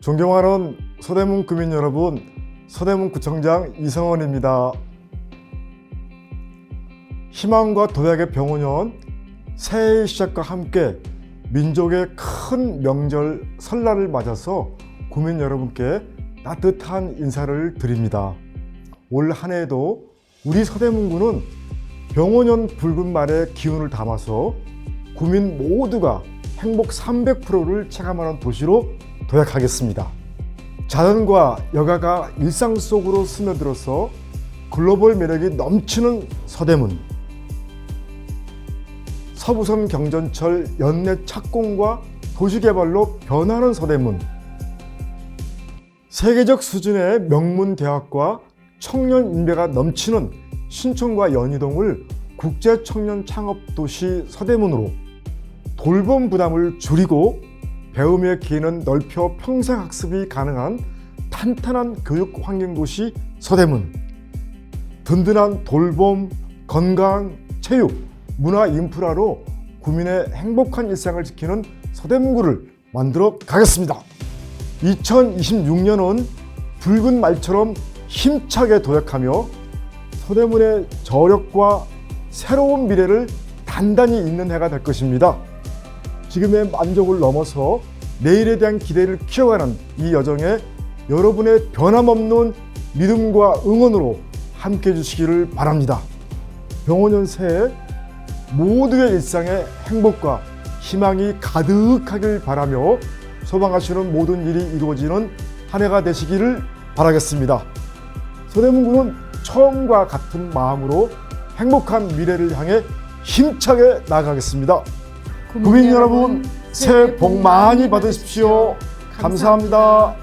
존경하는 서대문 구민 여러분, 서대문 구청장 이성원입니다. 희망과 도약의 병원연 새해의 시작과 함께 민족의 큰 명절 설날을 맞아서 구민 여러분께 따뜻한 인사를 드립니다. 올 한 해에도 우리 서대문구는 병원연 붉은 말의 기운을 담아서 구민 모두가 행복 300%를 체감하는 도시로 도약하겠습니다. 자연과 여가가 일상 속으로 스며들어서 글로벌 매력이 넘치는 서대문. 서부선 경전철 연내 착공과 도시개발로 변하는 서대문. 세계적 수준의 명문 대학과 청년 인재가 넘치는 신촌과 연희동을 국제 청년 창업 도시 서대문으로 돌봄 부담을 줄이고 배움의 기회는 넓혀 평생 학습이 가능한 탄탄한 교육 환경 도시 서대문. 든든한 돌봄, 건강, 체육, 문화 인프라로 구민의 행복한 일상을 지키는 서대문구를 만들어 가겠습니다. 2026년은 붉은 말처럼 힘차게 도약하며 서대문의 저력과 새로운 미래를 단단히 잇는 해가 될 것입니다. 지금의 만족을 넘어서 내일에 대한 기대를 키워가는 이 여정에 여러분의 변함없는 믿음과 응원으로 함께 해주시기를 바랍니다. 병원연 새해 모두의 일상에 행복과 희망이 가득하길 바라며 소망하시는 모든 일이 이루어지는 한 해가 되시기를 바라겠습니다. 서대문구는 처음과 같은 마음으로 행복한 미래를 향해 힘차게 나아가겠습니다. 국민 여러분 새해 복 많이 받으십시오. 감사합니다.